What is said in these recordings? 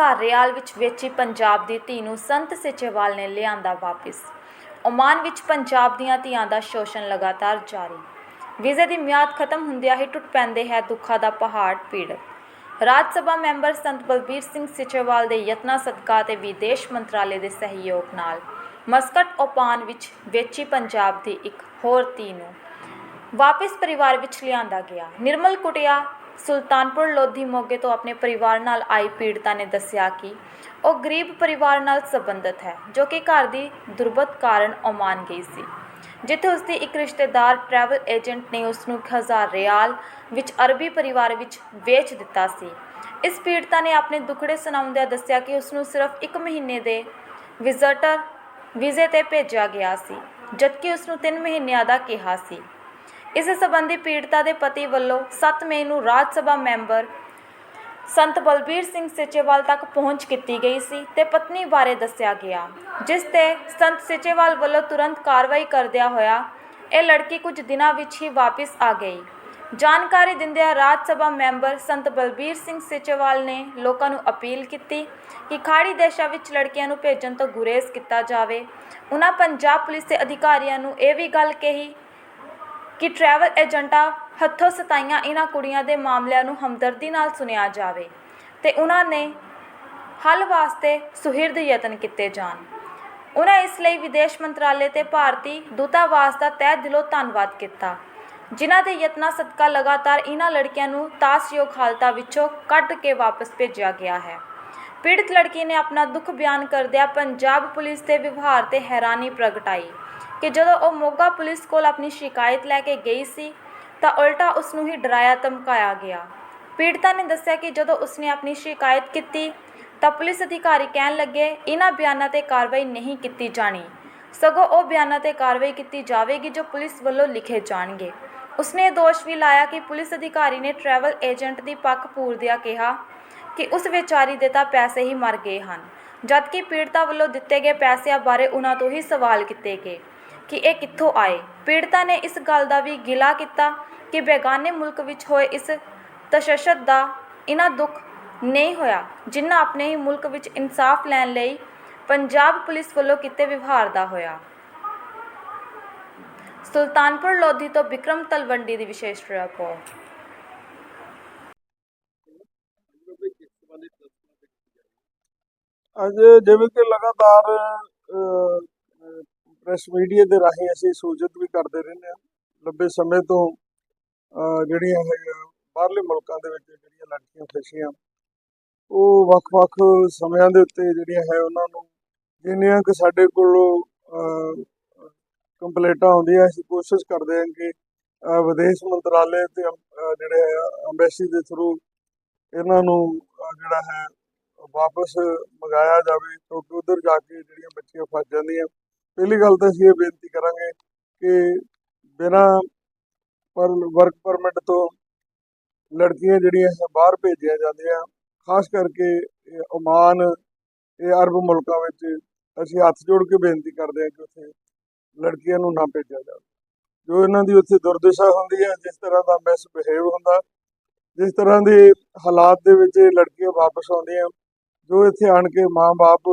1000 rial ਵਿੱਚ ਵੇਚੀ ਪੰਜਾਬ ਦੀ ਧੀ ਨੂੰ ਸੰਤ ਸਿਚੇਵਾਲ ਨੇ ਲਿਆਂਦਾ ਵਾਪਿਸ। ਓਮਾਨ ਵਿੱਚ ਪੰਜਾਬ ਦੀਆਂ ਧੀਆਂ ਦਾ ਸ਼ੋਸ਼ਣ ਲਗਾਤਾਰ ਜਾਰੀ। ਵੀਜ਼ੇ ਦੀ ਮਿਆਦ ਖਤਮ ਹੁੰਦਿਆਂ ਹੀ ਟੁੱਟ ਪੈਂਦੇ ਹੈ ਦੁੱਖਾਂ ਦਾ ਪਹਾੜ ਪੀੜਤ। ਰਾਜ ਸਭਾ ਮੈਂਬਰ ਸੰਤ ਬਲਬੀਰ ਸਿੰਘ ਸਿਚੇਵਾਲ ਦੇ ਯਤਨਾਂ ਸਦਕਾ ਤੇ ਵਿਦੇਸ਼ ਮੰਤਰਾਲੇ ਦੇ ਸਹਿਯੋਗ ਨਾਲ ਮਸਕਟ ਓਪਾਨ ਵਿੱਚ ਵੇਚੀ ਪੰਜਾਬ ਦੀ ਇੱਕ ਹੋਰ ਧੀ ਨੂੰ ਵਾਪਿਸ ਪਰਿਵਾਰ ਵਿੱਚ ਲਿਆਂਦਾ ਗਿਆ। ਨਿਰਮਲ ਕੁਟਿਆ ਸੁਲਤਾਨਪੁਰ ਲੋਧੀ ਮੋਗੇ ਤੋਂ ਆਪਣੇ ਪਰਿਵਾਰ ਨਾਲ ਆਈ ਪੀੜਤਾ ਨੇ ਦੱਸਿਆ ਕਿ ਉਹ ਗਰੀਬ ਪਰਿਵਾਰ ਨਾਲ ਸੰਬੰਧਿਤ ਹੈ, ਜੋ ਕਿ ਘਰ ਦੀ ਦੁਰਬਤ ਕਾਰਨ ਓਮਾਨ ਗਈ ਸੀ। ਜਿੱਥੇ ਉਸਦੀ ਇੱਕ ਰਿਸ਼ਤੇਦਾਰ ਟਰੈਵਲ ਏਜੰਟ ਨੇ ਉਸ ਨੂੰ 1000 ਰਿਆਲ ਵਿੱਚ ਅਰਬੀ ਪਰਿਵਾਰ ਵਿੱਚ ਵੇਚ ਦਿੱਤਾ ਸੀ। ਇਸ ਪੀੜਤਾ ਨੇ ਆਪਣੇ ਦੁਖੜੇ ਸੁਣਾਉਂਦਿਆਂ ਦੱਸਿਆ ਕਿ ਉਸ ਨੂੰ ਸਿਰਫ 1 ਮਹੀਨੇ ਦੇ ਵਿਜ਼ਟਰ ਵੀਜ਼ੇ ਤੇ ਭੇਜਿਆ ਗਿਆ ਸੀ, ਜਦਕਿ ਉਸ ਨੂੰ 3 ਮਹੀਨਿਆਂ ਦਾ ਕਿਹਾ ਸੀ। ਇਸ ਸੰਬੰਧੀ ਪੀੜਤਾ ਦੇ ਪਤੀ ਵੱਲੋਂ 7 ਮਈ ਨੂੰ ਰਾਜ ਸਭਾ ਮੈਂਬਰ ਸੰਤ ਬਲਬੀਰ ਸਿੰਘ ਸਿਚੇਵਾਲ ਤੱਕ ਪਹੁੰਚ ਕੀਤੀ ਗਈ ਸੀ ਤੇ ਪਤਨੀ ਬਾਰੇ ਦੱਸਿਆ ਗਿਆ, ਜਿਸ ਤੇ ਸੰਤ ਸਿਚੇਵਾਲ ਵੱਲੋਂ ਤੁਰੰਤ ਕਾਰਵਾਈ ਕਰਦਿਆਂ ਹੋਇਆ ਇਹ ਲੜਕੀ ਕੁਝ ਦਿਨਾਂ ਵਿੱਚ ਹੀ ਵਾਪਸ ਆ ਗਈ। ਜਾਣਕਾਰੀ ਦਿੰਦਿਆਂ ਰਾਜ ਸਭਾ ਮੈਂਬਰ ਸੰਤ ਬਲਬੀਰ ਸਿੰਘ ਸਿਚੇਵਾਲ ਨੇ ਲੋਕਾਂ ਨੂੰ ਅਪੀਲ ਕੀਤੀ ਕਿ ਖਾੜੀ ਦੇਸ਼ਾਂ ਵਿੱਚ ਲੜਕੀਆਂ ਨੂੰ ਭੇਜਣ ਤੋਂ ਗੁਰੇਜ਼ ਕੀਤਾ ਜਾਵੇ। ਉਹਨਾਂ ਪੰਜਾਬ ਪੁਲਿਸ ਦੇ ਅਧਿਕਾਰੀਆਂ ਨੂੰ ਇਹ ਵੀ ਗੱਲ ਕਹੀ ਕਿ ਟਰੈਵਲ ਏਜੰਟਾਂ ਹੱਥੋਂ ਸਤਾਈਆਂ ਇਹਨਾਂ ਕੁੜੀਆਂ ਦੇ ਮਾਮਲਿਆਂ ਨੂੰ ਹਮਦਰਦੀ ਨਾਲ ਸੁਣਿਆ ਜਾਵੇ ਤੇ ਉਹਨਾਂ ਨੇ ਹੱਲ ਵਾਸਤੇ ਸੁਹਿਰਦ ਯਤਨ ਕੀਤੇ ਜਾਣ। ਉਹਨਾਂ ਇਸ ਲਈ ਵਿਦੇਸ਼ ਮੰਤਰਾਲੇ ਤੇ ਭਾਰਤੀ ਦੂਤਾਵਾਸ ਦਾ ਤਹਿ ਦਿਲੋਂ ਧੰਨਵਾਦ ਕੀਤਾ, ਜਿਨ੍ਹਾਂ ਦੇ ਯਤਨਾਂ ਸਦਕਾ ਲਗਾਤਾਰ ਇਹਨਾਂ ਲੜਕੀਆਂ ਨੂੰ ਤਾਸਯੋਗ ਹਾਲਤਾਂ ਵਿੱਚੋਂ ਕੱਢ ਕੇ ਵਾਪਸ ਭੇਜਿਆ ਗਿਆ ਹੈ। ਪੀੜਤ ਲੜਕੀ ਨੇ ਆਪਣਾ ਦੁੱਖ ਬਿਆਨ ਕਰਦਿਆਂ ਪੰਜਾਬ ਪੁਲਿਸ ਦੇ ਵਿਵਹਾਰ ਤੇ ਹੈਰਾਨੀ ਪ੍ਰਗਟਾਈ। ਕਿ ਜਦੋਂ ਉਹ ਮੋਗਾ ਪੁਲਿਸ ਕੋਲ ਆਪਣੀ ਸ਼ਿਕਾਇਤ ਲੈ ਕੇ ਗਈ ਸੀ, ਤਾਂ ਉਲਟਾ ਉਸ ਨੂੰ ਹੀ ਡਰਾਇਆ ਧਮਕਾਇਆ ਗਿਆ। ਪੀੜਤਾ ਨੇ ਦੱਸਿਆ ਕਿ ਜਦੋਂ ਉਸਨੇ ਆਪਣੀ ਸ਼ਿਕਾਇਤ ਕੀਤੀ, ਤਾਂ ਪੁਲਿਸ ਅਧਿਕਾਰੀ ਕਹਿਣ ਲੱਗੇ ਇਹਨਾਂ ਬਿਆਨਾਂ ਤੇ ਕਾਰਵਾਈ ਨਹੀਂ ਕੀਤੀ ਜਾਣੀ। ਸਗੋਂ ਉਹ ਬਿਆਨਾਂ ਤੇ ਕਾਰਵਾਈ ਕੀਤੀ ਜਾਵੇਗੀ ਜੋ ਪੁਲਿਸ ਵੱਲੋਂ ਲਿਖੇ ਜਾਣਗੇ। ਉਸਨੇ ਦੋਸ਼ ਵੀ ਲਾਇਆ ਕਿ ਪੁਲਿਸ ਅਧਿਕਾਰੀ ਨੇ ਟਰੈਵਲ ਏਜੰਟ ਦੀ ਪੱਖ ਪੂਰਦਿਆਂ ਕਿਹਾ ਕਿ ਉਸ ਵਿਚਾਰੀ ਦੇ ਤਾਂ ਪੈਸੇ ਹੀ ਮਰ ਗਏ ਹਨ, ਜਦਕਿ ਪੀੜਤਾ ਵੱਲੋਂ ਦਿੱਤੇ ਗਏ ਪੈਸਿਆਂ ਬਾਰੇ ਉਹਨਾਂ ਤੋਂ ਹੀ ਸਵਾਲ ਕੀਤੇ ਗਏ। ਕਿ ਇਹ ਕਿੱਥੋਂ ਆਏ। ਪੀੜਤਾ ਨੇ ਇਸ ਗੱਲ ਦਾ ਵੀ ਗਿਲਾ ਕੀਤਾ ਕਿ ਬੇਗਾਨੇ ਮੁਲਕ ਵਿੱਚ ਹੋਏ ਇਸ ਤਸ਼ੱਦਦ ਦਾ ਇਹਨਾਂ ਦੁੱਖ ਨਹੀਂ ਹੋਇਆ, ਜਿੰਨਾ ਆਪਣੇ ਹੀ ਮੁਲਕ ਵਿੱਚ ਇਨਸਾਫ ਲੈਣ ਲਈ ਪੰਜਾਬ ਪੁਲਿਸ ਵੱਲੋਂ ਕੀਤੇ ਵਿਵਹਾਰ ਦਾ ਹੋਇਆ। ਸੁਲਤਾਨਪੁਰ ਲੋਧੀ ਤੋਂ ਵਿਕਰਮ ਤਲਵੰਡੀ ਦੀ ਵਿਸ਼ੇਸ਼ ਰਿਪੋਰਟ। ਅੱਜ ਜਿਵੇਂ ਕਿ ਲਗਾਤਾਰ ਪ੍ਰੈਸ ਮੀਡੀਆ ਦੇ ਰਾਹੀਂ ਅਸੀਂ ਸੂਚਿਤ ਵੀ ਕਰਦੇ ਰਹਿੰਦੇ ਹਾਂ। ਲੰਬੇ ਸਮੇਂ ਤੋਂ ਜਿਹੜੀਆਂ ਹੈਗੀਆਂ ਬਾਹਰਲੇ ਮੁਲਕਾਂ ਦੇ ਵਿੱਚ ਜਿਹੜੀਆਂ ਲੜਕੀਆਂ ਫਸੀਆਂ ਉਹ ਵੱਖ-ਵੱਖ ਸਮਿਆਂ ਦੇ ਉੱਤੇ ਜਿਹੜੀਆਂ ਹੈ ਉਹਨਾਂ ਨੂੰ ਜਿੰਨੀਆਂ ਕਿ ਸਾਡੇ ਕੋਲੋਂ ਕੰਪਲੇਂਟਾਂ ਆਉਂਦੀਆਂ ਅਸੀਂ ਕੋਸ਼ਿਸ਼ ਕਰਦੇ ਹਾਂ ਕਿ ਵਿਦੇਸ਼ ਮੰਤਰਾਲੇ ਤੇ ਅਹ, ਜਿਹੜੇ ਅੰਬੈਸੀ ਦੇ ਥਰੂ ਇਹਨਾਂ ਨੂੰ ਜਿਹੜਾ ਹੈ ਵਾਪਸ ਮੰਗਾਇਆ ਜਾਵੇ ਕਿਉਂਕਿ ਉਧਰ ਜਾ ਕੇ ਜਿਹੜੀਆਂ ਬੱਚੀਆਂ ਫਸ ਜਾਂਦੀਆਂ ਪਹਿਲੀ ਗੱਲ ਤਾਂ ਅਸੀਂ ਇਹ ਬੇਨਤੀ ਕਰਾਂਗੇ ਕਿ ਬਿਨਾਂ ਪਰ ਵਰਕ ਪਰਮਿਟ ਤੋਂ ਲੜਕੀਆਂ ਜਿਹੜੀਆਂ ਬਾਹਰ ਭੇਜੀਆਂ ਜਾਂਦੀਆਂ, ਖਾਸ ਕਰਕੇ ਇਹ ਓਮਾਨ ਇਹ ਅਰਬ ਮੁਲਕਾਂ ਵਿੱਚ ਅਸੀਂ ਹੱਥ ਜੋੜ ਕੇ ਬੇਨਤੀ ਕਰਦੇ ਹਾਂ ਕਿ ਉੱਥੇ ਲੜਕੀਆਂ ਨੂੰ ਨਾ ਭੇਜਿਆ ਜਾਵੇ। ਜੋ ਇਹਨਾਂ ਦੀ ਉੱਥੇ ਦੁਰਦਸ਼ਾ ਹੁੰਦੀ ਹੈ, ਜਿਸ ਤਰ੍ਹਾਂ ਦਾ ਮਿਸਬਿਹੇਵ ਹੁੰਦਾ, ਜਿਸ ਤਰ੍ਹਾਂ ਦੇ ਹਾਲਾਤ ਦੇ ਵਿੱਚ ਇਹ ਲੜਕੀਆਂ ਵਾਪਸ ਆਉਂਦੀਆਂ, ਜੋ ਇੱਥੇ ਆਣ ਕੇ ਮਾਂ-ਬਾਪ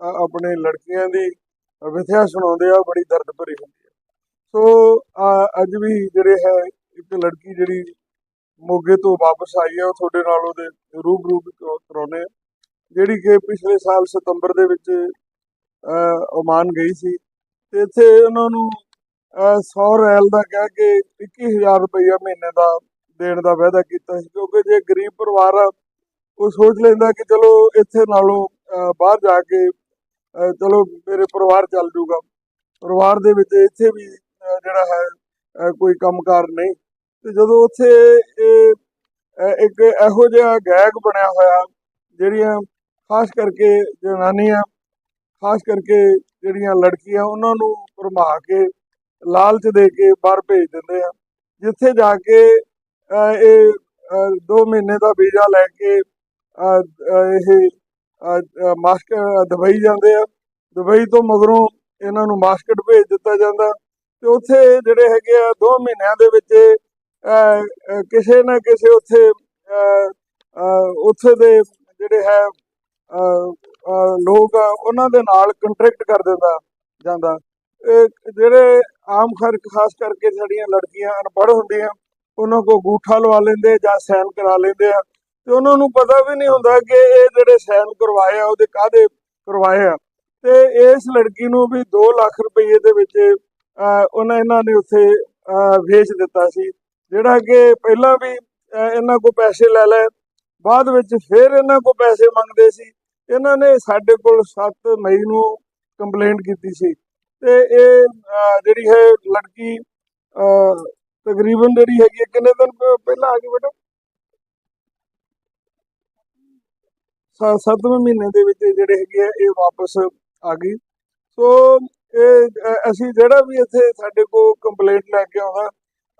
ਆਪਣੇ ਲੜਕੀਆਂ ਦੀ ਵਿਥਿਆ ਸੁਣਾਉਂਦੇ ਆ ਬੜੀ ਦਰਦ ਭਰੀ ਹੁੰਦੀ ਹੈ ਸੋ ਅੱਜ ਵੀ ਜਿਹੜੇ ਹੈ ਇੱਕ ਲੜਕੀ ਜਿਹੜੀ ਮੋਗੇ ਤੋਂ ਵਾਪਸ ਆਈ ਹੈ ਉਹ ਤੁਹਾਡੇ ਨਾਲ ਉਹਦੇ ਰੂਬਰੂ ਵੀ ਕਰਾਉਂਦੇ ਆ। ਜਿਹੜੀ ਕਿ ਪਿਛਲੇ ਸਾਲ ਸਤੰਬਰ ਦੇ ਵਿੱਚ ਓਮਾਨ ਗਈ ਸੀ। ਤੇ ਇੱਥੇ ਉਹਨਾਂ ਨੂੰ ਅ, 100 ਰੈਲ ਦਾ ਕਹਿ ਕੇ 21000 ਰੁਪਈਆ ਮਹੀਨੇ ਦਾ ਦੇਣ ਦਾ ਵਾਅਦਾ ਕੀਤਾ ਸੀ ਕਿਉਂਕਿ ਜੇ ਗਰੀਬ ਪਰਿਵਾਰ ਆ ਉਹ ਸੋਚ ਲੈਂਦਾ ਕਿ ਚਲੋ ਇੱਥੇ ਨਾਲੋਂ ਬਾਹਰ ਜਾ ਕੇ ਚਲੋ ਮੇਰੇ ਪਰਿਵਾਰ ਚੱਲ ਜੂਗਾ। ਪਰਿਵਾਰ ਦੇ ਵਿੱਚ ਇੱਥੇ ਵੀ ਜਿਹੜਾ ਹੈ ਅਹ, ਕੋਈ ਕੰਮਕਾਰ ਨਹੀਂ। ਤੇ ਜਦੋਂ ਉੱਥੇ ਇਹ ਇੱਕ ਇਹੋ ਜਿਹਾ ਗੈਗ ਬਣਿਆ ਹੋਇਆ ਜਿਹੜੀਆਂ ਖਾਸ ਕਰਕੇ ਜਨਾਨੀਆਂ ਖਾਸ ਕਰਕੇ ਜਿਹੜੀਆਂ ਲੜਕੀਆਂ ਉਹਨਾਂ ਨੂੰ ਭਰਮਾ ਕੇ ਲਾਲਚ ਦੇ ਕੇ ਬਾਹਰ ਭੇਜ ਦਿੰਦੇ ਆ। ਜਿੱਥੇ ਜਾ ਕੇ ਇਹ 2 ਮਹੀਨੇ ਦਾ ਵੀਜ਼ਾ ਲੈ ਕੇ ਇਹ ਮਾਸਕ ਦੁਬਈ ਜਾਂਦੇ ਆ। ਦੁਬਈ ਤੋਂ ਮਗਰੋਂ ਇਹਨਾਂ ਨੂੰ ਮਾਸਕਟ ਭੇਜ ਦਿੱਤਾ ਜਾਂਦਾ। ਤੇ ਉੱਥੇ ਜਿਹੜੇ ਹੈਗੇ ਆ 2 ਮਹੀਨਿਆਂ ਦੇ ਵਿੱਚ ਅਹ, ਕਿਸੇ ਨਾ ਕਿਸੇ ਉੱਥੇ ਉੱਥੇ ਦੇ ਜਿਹੜੇ ਹੈ ਲੋਕ ਆ ਉਹਨਾਂ ਦੇ ਨਾਲ ਕੰਟਰੈਕਟ ਕਰ ਦਿੰਦਾ ਜਾਂਦਾ। ਜਿਹੜੇ ਆਮ ਖਰ ਖਾਸ ਕਰਕੇ ਸਾਡੀਆਂ ਲੜਕੀਆਂ ਅਨਪੜ੍ਹ ਹੁੰਦੀਆਂ ਉਹਨਾਂ ਕੋ ਗੂਠਾ ਲਵਾ ਲੈਂਦੇ ਜਾਂ ਸਾਈਨ ਕਰਾ ਲੈਂਦੇ ਆ। ਤੇ ਉਹਨਾਂ ਨੂੰ ਪਤਾ ਵੀ ਨਹੀਂ ਹੁੰਦਾ ਕਿ ਇਹ ਜਿਹੜੇ ਸਾਈਨ ਕਰਵਾਏ ਆ ਉਹਦੇ ਕਾਹਦੇ ਕਰਵਾਏ ਆ। ਤੇ ਇਸ ਲੜਕੀ ਨੂੰ ਵੀ 2 ਲੱਖ ਰੁਪਏ ਦੇ ਵਿੱਚ ਉਹਨਾਂ ਇਹਨਾਂ ਨੇ ਉੱਥੇ ਵੇਚ ਦਿੱਤਾ ਸੀ। ਜਿਹੜਾ ਕਿ ਪਹਿਲਾਂ ਵੀ ਇਹਨਾਂ ਕੋ ਪੈਸੇ ਲੈ ਲਏ ਬਾਅਦ ਵਿੱਚ ਫਿਰ ਇਹਨਾਂ ਕੋ ਪੈਸੇ ਮੰਗਦੇ ਸੀ। ਇਹਨਾਂ ਨੇ ਸਾਡੇ ਕੋਲ 7 ਮਈ ਨੂੰ ਕੰਪਲੇਂਟ ਕੀਤੀ ਸੀ। ਤੇ ਇਹ ਜਿਹੜੀ ਹੈ ਲੜਕੀ ਤਕਰੀਬਨ ਜਿਹੜੀ ਹੈਗੀ ਹੈ, ਕਿੰਨੇ ਦਿਨ ਪਹਿਲਾਂ ਆ ਗਈ ਬੇਟਾ? ਸ- ਸੱਤਵੇਂ ਮਹੀਨੇ ਦੇ ਵਿੱਚ ਜਿਹੜੇ ਹੈਗੇ ਆ, ਇਹ ਵਾਪਸ ਆ ਗਈ। ਸੋ, ਇਹ ਅਸੀਂ ਜਿਹੜਾ ਵੀ ਇੱਥੇ ਸਾਡੇ ਕੋਲ ਕੰਪਲੇਂਟ ਲੈ ਕੇ ਆਉਂਦਾ,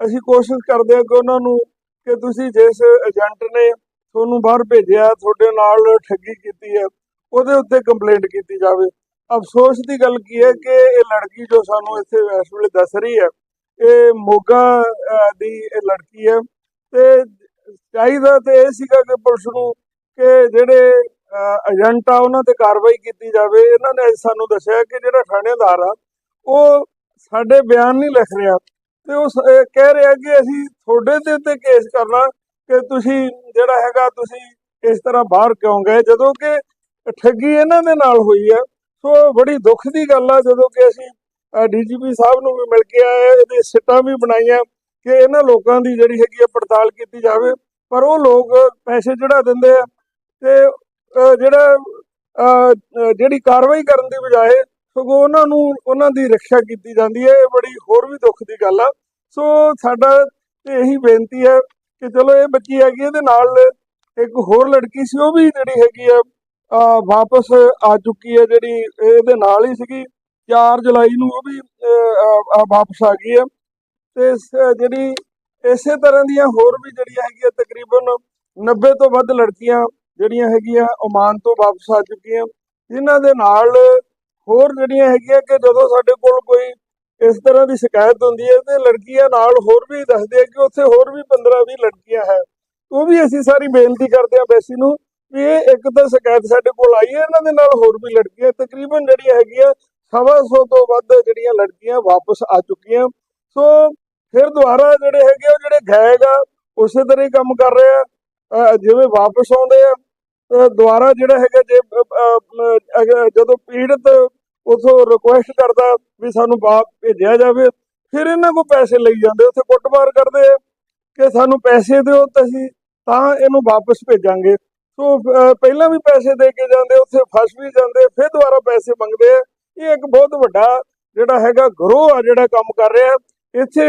ਅਸੀਂ ਕੋਸ਼ਿਸ਼ ਕਰਦੇ ਹਾਂ ਕਿ ਉਹਨਾਂ ਨੂੰ ਕਿ ਤੁਸੀਂ ਜਿਸ ਏਜੰਟ ਨੇ ਤੁਹਾਨੂੰ ਬਾਹਰ ਭੇਜਿਆ, ਤੁਹਾਡੇ ਨਾਲ ਠੱਗੀ ਕੀਤੀ ਹੈ, ਉਹਦੇ ਉੱਤੇ ਕੰਪਲੇਂਟ ਕੀਤੀ ਜਾਵੇ। ਅਫਸੋਸ ਦੀ ਗੱਲ ਕੀ ਹੈ ਕਿ ਇਹ ਲੜਕੀ ਜੋ ਸਾਨੂੰ ਇੱਥੇ ਇਸ ਵੇਲੇ ਦੱਸ ਰਹੀ ਹੈ, ਇਹ ਮੋਗਾ ਦੀ ਇਹ ਲੜਕੀ ਹੈ। ਤੇ ਚਾਹੀਦਾ ਤੇ ਇਹ ਸੀਗਾ ਕਿ ਪੁਲਿਸ ਨੂੰ ਕਿ ਜਿਹੜੇ ਏਜੰਟ ਆ, ਉਹਨਾਂ ਤੇ ਕਾਰਵਾਈ ਕੀਤੀ ਜਾਵੇ। ਇਹਨਾਂ ਨੇ ਸਾਨੂੰ ਦੱਸਿਆ ਕਿ ਜਿਹੜਾ ਥਾਣੇਦਾਰ ਆ, ਉਹ ਸਾਡੇ ਬਿਆਨ ਨਹੀਂ ਲਿਖ ਰਿਹਾ। ਤੇ ਉਹ ਸ- ਕਹਿ ਰਿਹਾ ਕਿ ਅਸੀਂ ਤੁਹਾਡੇ ਦੇ ਉੱਤੇ ਕੇਸ ਕਰਨਾ ਕਿ ਤੁਸੀਂ ਜਿਹੜਾ ਹੈਗਾ, ਤੁਸੀਂ ਇਸ ਤਰ੍ਹਾਂ ਬਾਹਰ ਕਿਉਂ ਗਏ? ਜਦੋਂ ਕਿ ਠੱਗੀ ਇਹਨਾਂ ਦੇ ਨਾਲ ਹੋਈ ਹੈ ਸੋ ਬੜੀ ਦੁੱਖ ਦੀ ਗੱਲ ਆ, ਜਦੋਂ ਕਿ ਅਸੀਂ ਡੀਜੀਪੀ ਸਾਹਿਬ ਨੂੰ ਵੀ ਮਿਲ ਕੇ ਆਏ, ਇਹਦੇ ਸਿੱਟਾਂ ਵੀ ਬਣਾਈਆਂ ਕਿ ਇਹਨਾਂ ਲੋਕਾਂ ਦੀ ਜਿਹੜੀ ਹੈਗੀ ਆ ਪੜਤਾਲ ਕੀਤੀ ਜਾਵੇ। ਪਰ ਉਹ ਲੋਕ ਪੈਸੇ ਜਿਹੜਾ ਦਿੰਦੇ ਆ। ਤੇ ਜਿਹੜਾ ਜਿਹੜੀ ਕਾਰਵਾਈ ਕਰਨ ਦੀ ਬਜਾਏ ਸਗੋਂ ਉਹਨਾਂ ਨੂੰ, ਉਹਨਾਂ ਦੀ ਰੱਖਿਆ ਕੀਤੀ ਜਾਂਦੀ ਹੈ। ਇਹ ਬੜੀ ਹੋਰ ਵੀ ਦੁੱਖ ਦੀ ਗੱਲ ਆ। ਸੋ ਸਾਡਾ ਇਹੀ ਬੇਨਤੀ ਹੈ ਕਿ ਚਲੋ ਇਹ ਬੱਚੀ ਹੈਗੀ ਇਹਦੇ ਨਾਲ ਇੱਕ ਹੋਰ ਲੜਕੀ ਸੀ, ਉਹ ਵੀ ਜਿਹੜੀ ਹੈਗੀ ਆ ਵਾਪਸ ਆ ਚੁੱਕੀ ਹੈ, ਜਿਹੜੀ ਇਹਦੇ ਨਾਲ ਹੀ ਸੀਗੀ। 4 ਜੁਲਾਈ ਨੂੰ ਉਹ ਵੀ ਵਾਪਸ ਆ ਗਈ ਹੈ। ਤੇ ਜਿਹੜੀ ਇਸੇ ਤਰ੍ਹਾਂ ਦੀਆਂ ਹੋਰ ਵੀ ਜਿਹੜੀਆਂ ਹੈਗੀਆਂ ਤਕਰੀਬਨ 90 ਤੋਂ ਵੱਧ ਲੜਕੀਆਂ ਜਿਹੜੀਆਂ ਹੈਗੀਆਂ ਓਮਾਨ ਤੋਂ ਵਾਪਸ ਆ ਚੁੱਕੀਆਂ। ਇਹਨਾਂ ਦੇ ਨਾਲ ਹੋਰ ਜਿਹੜੀਆਂ ਹੈਗੀਆਂ ਕਿ ਜਦੋਂ ਸਾਡੇ ਕੋਲ ਕੋਈ ਇਸ ਤਰ੍ਹਾਂ ਦੀ ਸ਼ਿਕਾਇਤ ਹੁੰਦੀ ਹੈ, ਤੇ ਲੜਕੀਆਂ ਨਾਲ ਹੋਰ ਵੀ ਦੱਸਦੇ ਆ ਕਿ ਉੱਥੇ ਹੋਰ ਵੀ 15 20 ਲੜਕੀਆਂ ਹੈ। ਉਹ ਵੀ ਅਸੀਂ ਸਾਰੀ ਬੇਨਤੀ ਕਰਦੇ ਹਾਂ ਬੈਸੀ ਨੂੰ ਵੀ ਇਹ ਇੱਕ ਤਾਂ ਸ਼ਿਕਾਇਤ ਸਾਡੇ ਕੋਲ ਆਈ ਹੈ, ਇਹਨਾਂ ਦੇ ਨਾਲ ਹੋਰ ਵੀ ਲੜਕੀਆਂ, ਤਕਰੀਬਨ ਜਿਹੜੀਆਂ ਹੈਗੀਆਂ ਸਵਾ ਸੌ ਤੋਂ ਵੱਧ ਜਿਹੜੀਆਂ ਲੜਕੀਆਂ ਵਾਪਸ ਆ ਚੁੱਕੀਆਂ। ਸੋ ਫਿਰ ਦੁਬਾਰਾ ਜਿਹੜੇ ਹੈਗੇ ਉਹ ਜਿਹੜੇ ਗਾਇਕ ਆ, ਉਸੇ ਤਰ੍ਹਾਂ ਹੀ ਕੰਮ ਕਰ ਰਹੇ ਆ। ਜਿਵੇਂ ਵਾਪਸ ਆਉਂਦੇ ਆ ਅਹ ਦੁਬਾਰਾ ਜਿਹੜਾ ਹੈਗਾ ਜੇ ਜਦੋਂ ਪੀੜਤ ਉਥੋਂ ਰਿਕੁਐਸਟ ਕਰਦਾ ਵੀ ਸਾਨੂੰ ਬਾਪ ਭੇਜਿਆ ਜਾਵੇ, ਫਿਰ ਇਹਨਾਂ ਕੋ ਪੈਸੇ ਲਈ ਜਾਂਦੇ, ਉੱਥੇ ਕੁੱਟਮਾਰ ਕਰਦੇ ਆ ਕਿ ਸਾਨੂੰ ਪੈਸੇ ਦਿਓ ਤਾਂ ਅਸੀਂ ਤਾਂ ਇਹਨੂੰ ਵਾਪਸ ਭੇਜਾਂਗੇ। ਸੋ ਪਹਿਲਾਂ ਵੀ ਪੈਸੇ ਦੇ ਕੇ ਜਾਂਦੇ, ਉੱਥੇ ਫਸ ਵੀ ਜਾਂਦੇ, ਫਿਰ ਦੁਬਾਰਾ ਪੈਸੇ ਮੰਗਦੇ ਆ। ਇਹ ਇੱਕ ਬਹੁਤ ਵੱਡਾ ਜਿਹੜਾ ਹੈਗਾ ਗਰੋਹ ਆ ਜਿਹੜਾ ਕੰਮ ਕਰ ਰਿਹਾ। ਇੱਥੇ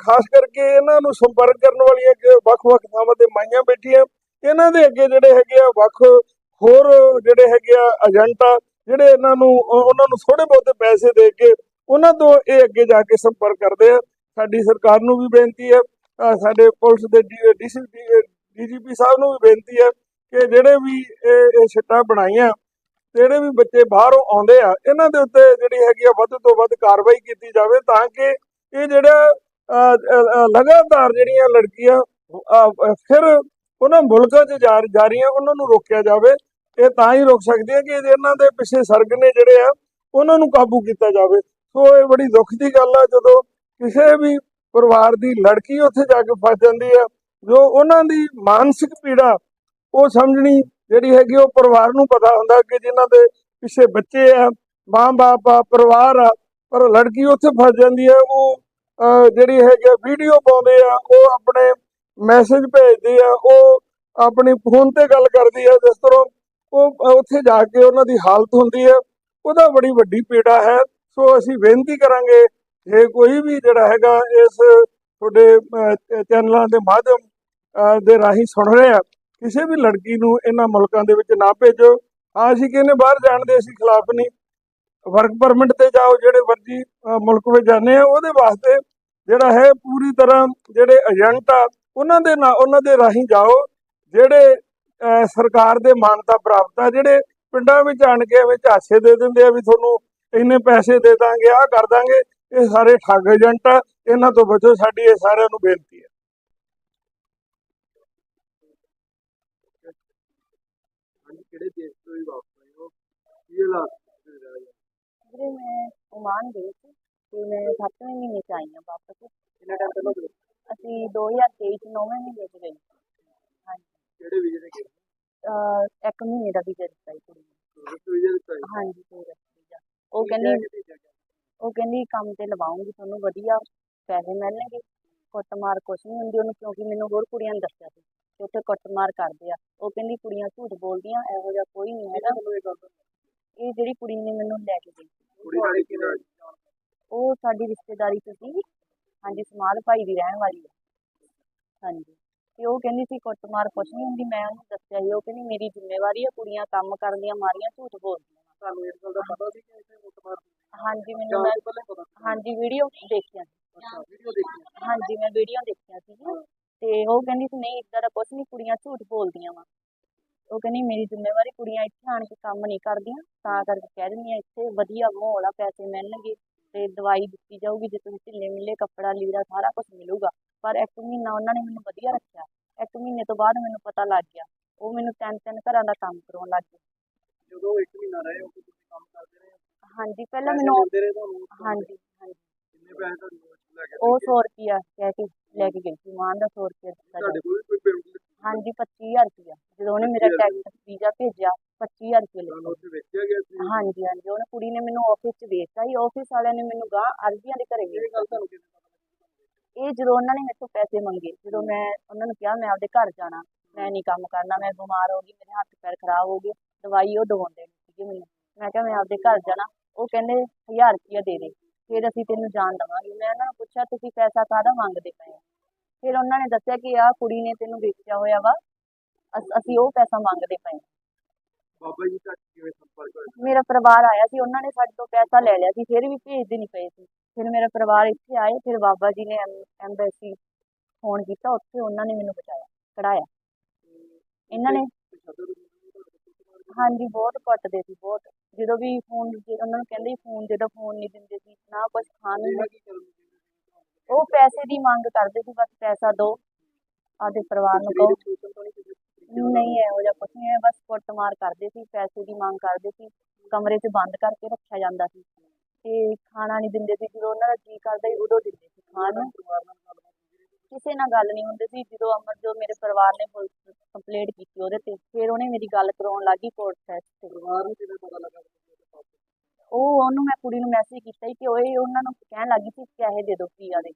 ਖਾਸ ਕਰਕੇ ਇਹਨਾਂ ਨੂੰ ਸੰਪਰਕ ਕਰਨ ਵਾਲੀਆਂ ਵੱਖ-ਵੱਖ ਥਾਵਾਂ ਤੇ ਮਾਈਆਂ ਬੈਠੀਆਂ। ਇਹਨਾਂ ਦੇ ਅੱਗੇ ਜਿਹੜੇ ਹੈਗੇ ਆ ਵੱਖ ਹੋਰ ਜਿਹੜੇ ਹੈਗੇ ਆ ਏਜੰਟ ਆ ਜਿਹੜੇ ਇਹਨਾਂ ਨੂੰ ਉਹਨਾਂ ਨੂੰ ਥੋੜੇ ਬਹੁਤੇ ਪੈਸੇ ਦੇ ਕੇ ਉਹਨਾਂ ਤੋਂ ਇਹ ਅੱਗੇ ਜਾ ਕੇ ਸੰਪਰਕ ਕਰਦੇ ਆ। ਸਾਡੀ ਸਰਕਾਰ ਨੂੰ ਵੀ ਬੇਨਤੀ ਹੈ ਸਾਡੇ ਪੁਲਿਸ ਦੇ ਡੀਜੀਪੀ ਸਾਹਿਬ ਨੂੰ ਵੀ ਬੇਨਤੀ ਹੈ ਕਿ ਜਿਹੜੇ ਵੀ ਇਹ ਇਹ ਸਿੱਟਾਂ ਬਣਾਈਆਂ, ਜਿਹੜੇ ਵੀ ਬੱਚੇ ਬਾਹਰੋਂ ਆਉਂਦੇ ਆ, ਇਹਨਾਂ ਦੇ ਉੱਤੇ ਜਿਹੜੀ ਹੈਗੀ ਆ ਵੱਧ ਤੋਂ ਵੱਧ ਕਾਰਵਾਈ ਕੀਤੀ ਜਾਵੇ ਤਾਂ ਕਿ ਇਹ ਜਿਹੜਾ ਲਗਾਤਾਰ ਜਿਹੜੀਆਂ ਲੜਕੀਆਂ ਫਿਰ ਉਹਨਾਂ ਮੁਲਕਾਂ 'ਚ ਜਾ ਜਾ ਰਹੀਆਂ, ਉਹਨਾਂ ਨੂੰ ਰੋਕਿਆ ਜਾਵੇ। ਇਹ ਤਾਂ ਹੀ ਰੋਕ ਸਕਦੇ ਆ ਕਿ ਇਹਨਾਂ ਦੇ ਪਿੱਛੇ ਸਰਗਨੇ ਜਿਹੜੇ ਆ, ਉਹਨਾਂ ਨੂੰ ਕਾਬੂ ਕੀਤਾ ਜਾਵੇ। ਸੋ ਇਹ ਬੜੀ ਦੁੱਖ ਦੀ ਗੱਲ ਆ, ਜਦੋਂ ਕਿਸੇ ਵੀ ਪਰਿਵਾਰ ਦੀ ਲੜਕੀ ਉੱਥੇ ਜਾ ਕੇ ਫਸ ਜਾਂਦੀ ਆ, ਜੋ ਉਹਨਾਂ ਦੀ ਮਾਨਸਿਕ ਪੀੜਾ, ਉਹ ਸਮਝਣੀ ਜਿਹੜੀ ਹੈਗੀ, ਉਹ ਪਰਿਵਾਰ ਨੂੰ ਪਤਾ ਹੁੰਦਾ ਕਿ ਜਿਨ੍ਹਾਂ ਦੇ ਪਿੱਛੇ ਬੱਚੇ ਆ ਮਾਂ-ਬਾਪ ਆ, ਪਰਿਵਾਰ ਆ, ਪਰ ਲੜਕੀ ਉੱਥੇ ਫਸ ਜਾਂਦੀ ਹੈ ਉਹ ਜਿਹੜੀ ਹੈਗੀ ਵੀਡੀਓ ਪਾਉਂਦੇ ਆ, ਉਹ ਆਪਣੇ ਮੈਸੇਜ ਭੇਜਦੀ ਆ, ਉਹ ਆਪਣੀ ਫੋਨ ਤੇ ਗੱਲ ਕਰਦੀ ਆ, ਜਿਸ ਤਰ੍ਹਾਂ ਉਹ ਉੱਥੇ ਜਾ ਕੇ ਉਹਨਾਂ ਦੀ ਹਾਲਤ ਹੁੰਦੀ ਹੈ ਉਹਦਾ ਬੜੀ ਵੱਡੀ ਪੀੜਾ ਹੈ। ਸੋ ਅਸੀਂ ਬੇਨਤੀ ਕਰਾਂਗੇ, ਜੇ ਕੋਈ ਵੀ ਜਿਹੜਾ ਹੈਗਾ ਇਸ ਤੁਹਾਡੇ ਚੈਨਲਾਂ ਦੇ ਮਾਧਿਅਮ ਦੇ ਰਾਹੀਂ ਸੁਣ ਰਿਹਾ ਕਿਸੇ ਵੀ ਲੜਕੀ ਨੂੰ ਇਹਨਾਂ ਮੁਲਕਾਂ ਦੇ ਵਿੱਚ ਨਾ ਭੇਜੋ। ਹਾਂ, ਅਸੀਂ ਕਹਿੰਦੇ ਬਾਹਰ ਜਾਣ ਦੇ ਅਸੀਂ ਖਿਲਾਫ ਨਹੀਂ। ਵਰਕ ਪਰਮਿਟ ਤੇ ਜਾਓ, ਜਿਹੜੇ ਮਰਜ਼ੀ ਮੁਲਕ ਵਿੱਚ ਜਾਂਦੇ ਆ, ਉਹਦੇ ਵਾਸਤੇ ਜਿਹੜਾ ਹੈ ਪੂਰੀ ਤਰ੍ਹਾਂ ਜਿਹੜੇ ਏਜੰਟ ਆ ਉਹਨਾਂ ਦੇ ਨਾਲ ਉਹਨਾਂ ਦੇ ਰਾਹੀਂ ਜਾਓ ਜਿਹੜੇ ਸਰਕਾਰ ਦੇ ਮਾਨਤਾ ਪ੍ਰਾਪਤ ਆ ਜਿਹੜੇ ਪਿੰਡਾਂ ਵਿੱਚ ਆਣ ਕੇ ਐਵੇਂ ਝਾਸੇ ਦੇ ਦਿੰਦੇ ਆ ਵੀ ਤੁਹਾਨੂੰ ਇੰਨੇ ਪੈਸੇ ਦੇ ਦਾਂਗੇ ਆਹ ਕਰ ਦਾਂਗੇ ਇਹ ਸਾਰੇ ਠੱਗ ਏਜੰਟ ਆ ਇਹਨਾਂ ਤੋਂ ਬਚੋ ਸਾਡੀ ਇਹ ਸਾਰਿਆਂ ਨੂੰ ਬੇਨਤੀ ਹੈ ਕਿਹੜੇ ਦੇਸ਼ ਤੋਂ ਤੁਸੀਂ ਵਾਪਸ ਆਏ ਹੋ? ਕੀ ਹਾਲਾਤ ਸੀ ਰਹਿ ਗਏ ਵੀਰੇ ਮੈਂ ਓਮਾਨ ਗਈ ਸੀ ਤੇ ਮੈਂ 7ਵੇਂ ਮਹੀਨੇ ਚ ਆਈ ਹਾਂ ਵਾਪਸ ਕਿੰਨਾ ਟਾਈਮ ਪਹਿਲਾਂ ਗਏ ਅਸੀਂ 2023 ਚ 9ਵੇਂ ਮਹੀਨੇ ਚ ਗਏ ਸੀ। ਹਾਂਜੀ ਕਿਹੜੇ ਵੀਜ਼ੇ ਤੇ ਗਏ ਅਹ ਇੱਕ ਮਹੀਨੇ ਦਾ ਵੀਜ਼ਾ ਦਿੱਤਾ ਸੀ ਕੁੜੀ ਨੂੰ। ਟੂਰਿਸਟ ਵੀਜ਼ੇ ਦਿੱਤਾ ਸੀ। ਹਾਂਜੀ ਟੂਰਿਸਟ ਵੀਜ਼ਾ ਉਹ ਕਹਿੰਦੀ ਕਿੱਥੇ ਜਾ ਕੇ ਉਹ ਕਹਿੰਦੀ ਕੰਮ ਤੇ ਲਵਾਉਂਗੀ ਤੁਹਾਨੂੰ ਵਧੀਆ ਪੈਸੇ ਮਿਲਣਗੇ। ਕੁੱਟਮਾਰ ਕੁਛ ਨਹੀਂ ਹੁੰਦੀ ਉਹਨੂੰ ਕਿਉਂਕਿ ਮੈਨੂੰ ਹੋਰ ਕੁੜੀਆਂ ਨੇ ਦੱਸਿਆ ਸੀ ਕਿ ਉੱਥੇ ਕੁੱਟਮਾਰ ਕਰਦੇ ਆ। ਉਹ ਕਹਿੰਦੀ ਕੁੜੀਆਂ ਝੂਠ ਬੋਲਦੀਆਂ ਇਹੋ ਜਿਹਾ ਕੋਈ ਨਹੀਂ ਹੈਗਾ। ਇਹ ਜਿਹੜੀ ਕੁੜੀ ਨੇ ਮੈਨੂੰ ਲੈ ਕੇ ਗਈ। ਸੀ ਕੁੜੀ ਵਾਲੀ ਕਿਹਨਾਂ ਉਹ ਸਾਡੀ ਰਿਸ਼ਤੇਦਾਰੀ ਚ ਸੀ। ਹਾਂਜੀ ਸਮਾਲ ਭਾਈ ਦੀ ਰਹਿਣ ਵਾਲੀ ਹੈ ਹਾਂਜੀ। ਤੇ ਉਹ ਕਹਿੰਦੀ ਸੀ ਕੁੱਟਮਾਰ ਕੁਛ ਨਹੀਂ ਹੁੰਦੀ ਮੈਂ ਉਹਨੂੰ ਦੱਸਿਆ ਸੀ ਉਹ ਕਹਿੰਦੀ ਮੇਰੀ ਜ਼ਿੰਮੇਵਾਰੀ ਹੈ ਕੁੜੀਆਂ ਕੰਮ ਕਰਦੀਆਂ ਮਾਰੀਆਂ ਝੂਠ ਬੋਲਦੀਆਂ। ਤੁਹਾਨੂੰ ਇਸ ਗੱਲ ਦਾ ਪਤਾ ਸੀ ਕਿ ਇੱਥੇ ਹਾਂਜੀ ਮੈਨੂੰ ਮੈਂ ਹਾਂਜੀ ਵੀਡੀਓ ਦੇਖੀਆਂ ਵੀਡੀਓ ਦੇਖੀ ਹਾਂਜੀ ਮੈਂ ਵੀਡੀਓ ਦੇਖੀਆਂ ਸੀ। ਤੇ ਉਹ ਕਹਿੰਦੀ ਸੀ ਨਹੀਂ ਇਦਾਂ ਦਾ ਕੁਛ ਨਹੀਂ ਕੁੜੀਆਂ ਝੂਠ ਬੋਲਦੀਆਂ ਵਾ। ਉਹ ਕਹਿੰਦੀ ਮੇਰੀ ਜ਼ਿੰਮੇਵਾਰੀ ਕੁੜੀਆਂ ਇੱਥੇ ਆਣ ਕੇ ਕੰਮ ਨਹੀਂ ਕਰਦੀਆਂ ਤਾਂ ਕਰਕੇ ਕਹਿ ਦਿੰਦੀਆਂ ਇੱਥੇ ਵਧੀਆ ਮਾਹੌਲ ਆ ਪੈਸੇ ਮਿਲਣਗੇ ਤੇ ਦਵਾਈ ਦਿੱਤੀ ਜਾਊਗੀ ਜੇ ਤੁਸੀਂ ਢਿੱਲੇ ਮਿਲੇ ਕੱਪੜਾ ਲੀੜਾ ਸਾਰਾ ਕੁਝ ਮਿਲੂਗਾ। ਪਰ ਇੱਕ ਮਹੀਨਾ ਉਹਨਾਂ ਨੇ ਮੈਨੂੰ ਵਧੀਆ ਰੱਖਿਆ। ਇੱਕ ਮਹੀਨੇ ਤੋਂ ਬਾਅਦ ਮੈਨੂੰ ਪਤਾ ਲੱਗ ਗਿਆ। ਉਹ ਮੈਨੂੰ ਤਿੰਨ ਤਿੰਨ ਘਰਾਂ ਦਾ ਕੰਮ ਕਰਾਉਣ ਲੱਗ ਗਏ। ਜਦੋਂ ਇੱਕ ਮਹੀਨਾ ਰਹੇ ਹੋ ਤੁਸੀਂ ਕੰਮ ਕਰਦੇ ਰਹੇ ਹਾਂਜੀ ਪਹਿਲਾਂ ਪੈਸੇ ਮੈਨੂੰ ਦਿੰਦੇ ਰਹੇ ਤੁਹਾਨੂੰ ਹਾਂਜੀ ਹਾਂਜੀ। ਕਿੰਨੇ ਪੈਸੇ ਤੁਹਾਨੂੰ ਲੈ ਕੇ ਉਹ 100 ਰੁਪਿਆ ਕਹਿ ਕੇ ਲੈ ਕੇ ਗਈ ਸੀ ਮਾਂ ਦਾ 100 ਰੁਪਿਆ ਦਿੱਤਾ ਤੁਹਾਡੇ ਜਾਊ। ਕੋਲ ਵੀ ਕੋਈ ਪੇਮੈਂਟ ਹਾਂਜੀ 25000 ਰੁਪਿਆ ਜਦੋਂ ਉਹਨੇ ਮੇਰਾ 25,000 ਟੈਕਸ ਵੀਜ਼ਾ ਭੇਜਿਆ 25000 ਰੁਪਿਆ ਤੁਹਾਨੂੰ ਉੱਥੇ ਵੇਚਿਆ ਗਿਆ ਸੀ? ਹਾਂਜੀ ਹਾਂਜੀ। ਉਹਨੇ ਕੁੜੀ ਨੇ ਮੈਨੂੰ ਆਫਿਸ 'ਚ ਵੇਚਤਾ ਸੀ। ਆਫਿਸ ਵਾਲਿਆਂ ਨੇ ਮੈਨੂੰ ਗਾਂ ਅਰਜ਼ੀਆਂ ਦੇ ਘਰੇ ਇਹ ਵੇਚਤਾ ਗੱਲ ਤੁਹਾਨੂੰ ਇਹ ਜਦੋਂ ਉਹਨਾਂ ਨੇ ਮੇਰੇ ਤੋਂ ਪੈਸੇ ਮੰਗੇ, ਜਦੋਂ ਮੈਂ ਉਹਨਾਂ ਨੂੰ ਕਿਹਾ, ਮੈਂ ਆਪਦੇ ਘਰ ਜਾਣਾ, ਮੈਂ ਨਹੀਂ ਕੰਮ ਕਰਨਾ, ਮੈਂ ਬਿਮਾਰ ਹੋ ਗਈ, ਮੇਰੇ ਹੱਥ ਪੈਰ ਖਰਾਬ ਹੋ ਗਏ, ਦਵਾਈ ਉਹ ਦਵਾਉਂਦੇ ਨਹੀਂ ਸੀਗੇ ਮੈਨੂੰ। ਮੈਂ ਕਿਹਾ, ਮੈਂ ਆਪਦੇ ਘਰ ਜਾਣਾ। ਉਹ ਕਹਿੰਦੇ 1000 ਰੁਪਇਆ ਦੇ ਦੇ, ਫਿਰ ਅਸੀਂ ਤੈਨੂੰ ਜਾਣ ਦੇਵਾਂਗੇ। ਮੈਂ ਉਹਨਾਂ ਨੂੰ ਪੁੱਛਿਆ, ਤੁਸੀਂ ਪੈਸਾ ਕਾਹਦਾ ਮੰਗਦੇ ਪਏ ਹੋ? ਫਿਰ ਉਹਨਾਂ ਨੇ ਦੱਸਿਆ ਕਿ ਆਹ ਕੁੜੀ ਨੇ ਤੈਨੂੰ ਵੇਚਿਆ ਹੋਇਆ ਵਾ, ਅਸ- ਅਸੀਂ ਉਹ ਪੈਸਾ ਮੰਗਦੇ ਪਏ ਬਾਬਾ ਜੀ ਤੱਕ ਕਿਵੇਂ ਸੰਪਰਕ ਹੋਇਆ? ਮੇਰਾ ਪਰਿਵਾਰ ਆਇਆ ਸੀ ਉਹਨਾਂ ਨੇ ਸਾਡੇ ਤੋਂ ਪੈਸਾ ਲੈ ਲਿਆ ਸੀ ਫਿਰ ਵੀ ਭੇਜਦੇ ਨਹੀਂ ਪਏ ਸੀ। ਫਿਰ ਮੇਰਾ ਪਰਿਵਾਰ ਇੱਥੇ ਆਏ ਫਿਰ ਬਾਬਾ ਜੀ ਨੇ ਐਮਬੈਸੀ ਫੋਨ ਕੀਤਾ ਉੱਥੇ ਉਹਨਾਂ ਨੇ ਮੈਨੂੰ ਬਚਾਇਆ ਕਢਾਇਆ। ਇਹਨਾਂ ਨੇ ਹਾਂਜੀ ਬਹੁਤ ਕੁੱਟਦੇ ਸੀ ਬਹੁਤ। ਜਦੋਂ ਵੀ ਫੋਨ ਉਹਨਾਂ ਨੂੰ ਕਹਿੰਦੇ ਫੋਨ ਜਦੋਂ ਫੋਨ ਨਹੀਂ ਦਿੰਦੇ ਸੀ ਨਾ ਕੁਝ ਖਾਣ ਨੂੰ ਉਹ ਪੈਸੇ ਦੀ ਮੰਗ ਕਰਦੇ ਸੀ ਬਸ ਪੈਸਾ ਦਿਓ ਆਪਦੇ ਪਰਿਵਾਰ ਨੂੰ ਕਹੋ। ਨਹੀਂ ਇਹੋ ਜਿਹਾ ਕੁਛ ਨਹੀਂ ਹੈ ਬਸ ਕੁੱਟਮਾਰ ਕਰਦੇ ਸੀ ਪੈਸੇ ਦੀ ਮੰਗ ਕਰਦੇ ਸੀ ਕਮਰੇ 'ਚ ਬੰਦ ਕਰਕੇ ਰੱਖਿਆ ਜਾਂਦਾ ਸੀ। ਤੇ ਖਾਣਾ ਨਹੀਂ ਦਿੰਦੇ ਸੀ ਜਦੋਂ ਉਹਨਾਂ ਦਾ ਜੀ ਕਰਦਾ ਸੀ ਉਦੋਂ ਦਿੰਦੇ ਸੀ ਖਾਣ। ਨੂੰ ਕਿਸੇ ਨਾਲ ਗੱਲ ਨਹੀਂ ਹੁੰਦੀ ਸੀ ਜਦੋਂ ਅਮਰ ਜੋ ਮੇਰੇ ਪਰਿਵਾਰ ਨੇ ਪੁਲਿਸ ਕੰਪਲੇਂਟ ਕੀਤੀ ਉਹਦੇ ਤੇ ਫਿਰ ਉਹਨੇ ਮੇਰੀ ਗੱਲ ਕਰਾਉਣ ਲੱਗੀ ਕੋਰਟ ਫੈਸ ਤੇ। ਪਰਿਵਾਰ ਨੂੰ ਕਿਵੇਂ ਪਤਾ ਲੱਗਾ? ਉਹ ਉਹਨੂੰ ਮੈਂ ਕੁੜੀ ਨੂੰ ਮੈਸੇਜ ਕੀਤਾ ਸੀ ਕਿ ਇਹ ਉਹਨਾਂ ਨੂੰ ਕਹਿਣ ਲੱਗੀ ਸੀ ਪੈਸੇ ਦੇ ਦਿਓ ਪ੍ਰਿਆ ਦੇ।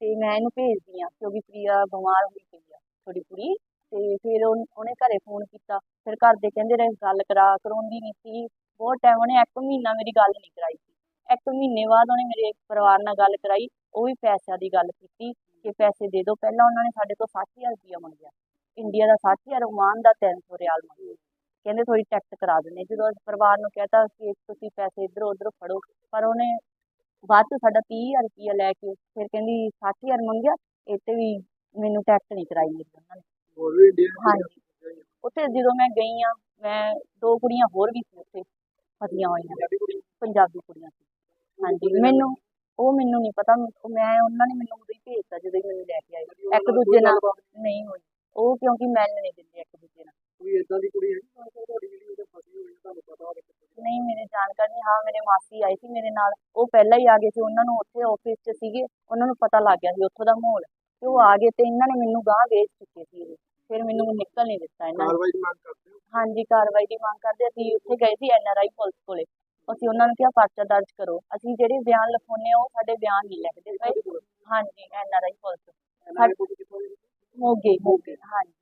ਤੇ ਮੈਂ ਇਹਨੂੰ ਭੇਜਦੀ ਆ ਕਿਉਂਕਿ ਪ੍ਰਿਆ ਬਿਮਾਰ ਹੋਈ ਪਈ ਆ ਥੋੜੀ ਕੁੜੀ ਤੇ ਫਿਰ ਉਹਨੇ ਘਰੇ ਫੋਨ ਕੀਤਾ। ਫਿਰ ਘਰ ਦੇ ਕਹਿੰਦੇ ਰਹੇ, ਗੱਲ ਕਰਾ, ਕਰਾਉਂਦੀ ਨਹੀਂ ਸੀ। ਬਹੁਤ ਟਾਈਮ ਉਹਨੇ ਇੱਕ ਮਹੀਨਾ ਮੇਰੀ ਗੱਲ ਨਹੀਂ ਕਰਾਈ ਸੀ। ਇੱਕ ਮਹੀਨੇ ਬਾਅਦ ਉਹਨੇ ਮੇਰੇ ਪਰਿਵਾਰ ਨਾਲ ਗੱਲ ਕਰਾਈ, ਉਹ ਵੀ ਪੈਸਿਆਂ ਦੀ ਗੱਲ ਕੀਤੀ ਕਿ ਪੈਸੇ ਦੇ ਦਿਓ। ਪਹਿਲਾਂ ਉਹਨਾਂ ਨੇ ਸਾਡੇ ਤੋਂ 60000 ਰੁਪਇਆ ਮੰਗਿਆ। ਇੰਡੀਆ ਦਾ 60000 ਓਮਾਨ ਦਾ 300 ਰਿਆਲ ਮੰਗਿਆ। ਕਹਿੰਦੇ ਥੋੜੀ ਟੈਕਸ ਕਰਾ ਦਿੰਦੇ। ਜਦੋਂ ਅਸੀਂ ਪਰਿਵਾਰ ਨੂੰ ਕਹਿਤਾ ਕਿ ਤੁਸੀਂ ਪੈਸੇ ਇੱਧਰੋਂ ਉੱਧਰੋਂ ਫੜੋ, ਪਰ ਉਹਨੇ ਬਾਅਦ ਚ ਸਾਡਾ 30000 ਰੁਪਇਆ ਲੈ ਕੇ ਫਿਰ ਕਹਿੰਦੀ 60000 ਮੰਗਿਆ, ਇਹ ਤੇ ਵੀ ਮੈਨੂੰ ਟੈਕਸ ਨਹੀਂ ਕਰਾਈ ਮੇਰੀ ਉਹਨਾਂ ਨੇ। ਹੋਰ ਵੀ ਇੰਡੀਅਨ ਹਾਂਜੀ। ਉੱਥੇ ਜਦੋਂ ਮੈਂ ਗਈ ਆ ਮੈਂ ਦੋ ਕੁੜੀਆਂ ਹੋਰ ਵੀ ਸੀ ਉੱਥੇ ਫਸੀਆਂ ਹੋਈਆਂ। ਪੰਜਾਬੀ ਕੁੜੀਆਂ? ਸੀ। ਹਾਂਜੀ ਮੈਨੂੰ ਉਹ ਮੈਨੂੰ ਨਹੀਂ ਪਤਾ ਉਹ ਮੈਂ ਉਹਨਾਂ ਨੇ ਮੈਨੂੰ ਉਦੋਂ ਹੀ ਭੇਜਤਾ ਜਦੋਂ ਹੀ ਮੈਨੂੰ ਲੈ ਕੇ ਆਏ। ਇੱਕ ਦੂਜੇ ਨਾਲ ਨਹੀਂ? ਹੋਈ। ਉਹ ਕਿਉਂਕਿ ਮਿਲਣ ਨਹੀਂ ਦਿੰਦੇ ਇੱਕ ਦੂਜੇ ਨਾਲ। ਕੋਈ ਇਦਾਂ ਦੀ ਕੁੜੀ ਹੈ ਤੁਹਾਡੀ ਜਿਹੜੀ ਉਹਦੇ ਫਸੀ ਹੋਈ ਹੈ ਤੁਹਾਨੂੰ ਪਤਾ ਹੋਵੇ ਨਹੀਂ ਮੇਰੇ ਜਾਣਕਾਰ ਨਹੀਂ। ਹਾਂ ਮੇਰੇ ਮਾਸੀ ਆਏ ਸੀ ਮੇਰੇ ਨਾਲ। ਉਹ ਪਹਿਲਾਂ ਹੀ ਆ ਗਏ ਸੀ। ਉਹਨਾਂ ਨੂੰ ਉੱਥੇ ਆਫਿਸ 'ਚ ਸੀਗੇ। ਉਹਨਾਂ ਨੂੰ ਪਤਾ ਲੱਗ ਗਿਆ ਸੀ ਉੱਥੋਂ ਦਾ ਮਾਹੌਲ। ਤੇ ਉਹ ਆ ਗਏ ਤੇ ਇਹਨਾਂ ਨੇ ਮੈਨੂੰ ਗਾਂਹ ਵੇਚ ਚੁੱਕੇ ਸੀ ਇਹ। ਫਿਰ ਮੈਨੂੰ ਨਿਕਲ ਨਹੀਂ ਦਿੱਤਾ ਇਹਨਾਂ ਨੇ। ਕਾਰਵਾਈ ਦੀ ਮੰਗ ਕਰਦੇ ਹੋ? ਹਾਂਜੀ ਕਾਰਵਾਈ ਦੀ ਮੰਗ ਕਰਦੇ ਅਸੀਂ ਉੱਥੇ ਗਏ ਸੀ ਐਨਆਰਆਈ ਪੁਲਿਸ ਕੋਲੇ। ਅਸੀਂ ਉਹਨਾਂ ਨੂੰ ਕਿਹਾ ਪਰਚਾ ਦਰਜ ਕਰੋ। ਅਸੀਂ ਜਿਹੜੇ ਬਿਆਨ ਲਿਖਾਉਂਦੇ ਆ ਉਹ ਸਾਡੇ ਬਿਆਨ ਨਹੀਂ ਲਿਖਦੇ। ਪਏ ਹਾਂਜੀ ਐਨਆਰਆਈ ਪੁਲਿਸ। ਮੋਗੇ ਮੋਗੇ ਹਾਂਜੀ।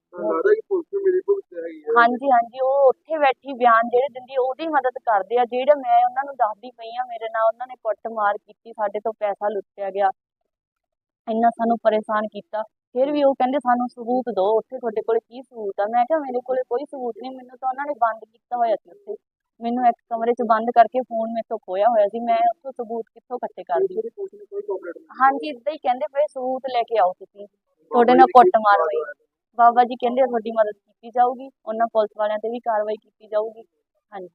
ਹਾਂਜੀ ਹਾਂਜੀ ਉਹ ਉੱਥੇ ਬੈਠੀ ਬਿਆਨ ਜਿਹੜੇ ਦਿੰਦੀ ਉਹਦੀ ਮਦਦ ਕਰਦੇ ਆ। ਜਿਹੜੇ ਮੈਂ ਉਹਨਾਂ ਨੂੰ ਦੱਸਦੀ ਪਈ ਆ ਮੇਰੇ ਨਾਲ ਉਹਨਾਂ ਨੇ ਕੁੱਟਮਾਰ ਕੀਤੀ ਸਾਡੇ ਤੋਂ ਪੈਸਾ ਲੁੱਟਿਆ ਗਿਆ। ਇੰਨਾ ਸਾਨੂੰ ਪਰੇਸ਼ਾਨ ਕੀਤਾ। ਫਿਰ ਵੀ ਉਹ ਕਹਿੰਦੇ ਸਾਨੂੰ ਸਬੂਤ ਦਿਓ ਉੱਥੇ ਤੁਹਾਡੇ ਕੋਲ ਕੀ ਸਬੂਤ ਆ? ਮੈਂ ਕਿਹਾ ਮੇਰੇ ਕੋਲੇ ਕੋਈ ਸਬੂਤ ਨਹੀਂ ਮੈਨੂੰ ਤਾਂ ਉਹਨਾਂ ਨੇ ਬੰਦ ਕੀਤਾ ਹੋਇਆ ਸੀ ਉੱਥੇ। ਮੈਨੂੰ ਇੱਕ ਕਮਰੇ 'ਚ ਬੰਦ ਕਰਕੇ ਫੋਨ ਮੇਰੇ ਤੋਂ ਖੋਇਆ ਹੋਇਆ ਸੀ ਮੈਂ ਉੱਥੋਂ ਸਬੂਤ ਕਿੱਥੋਂ ਇਕੱਠੇ ਕਰਦੀ ਹਾਂਜੀ ਇਦਾਂ ਹੀ ਕਹਿੰਦੇ ਪਏ ਸਬੂਤ ਲੈ ਕੇ ਆਓ ਤੁਸੀਂ। ਤੁਹਾਡੇ ਨਾਲ ਕੁੱਟਮਾਰ ਹੋਈ। ਬਾਬਾ ਜੀ ਕਹਿੰਦੇ ਤੁਹਾਡੀ ਮਦਦ ਕੀਤੀ ਜਾਊਗੀ ਉਹਨਾਂ ਪੁਲਿਸ ਵਾਲਿਆਂ ਤੇ ਵੀ ਕਾਰਵਾਈ ਕੀਤੀ ਜਾਊਗੀ। ਹਾਂਜੀ।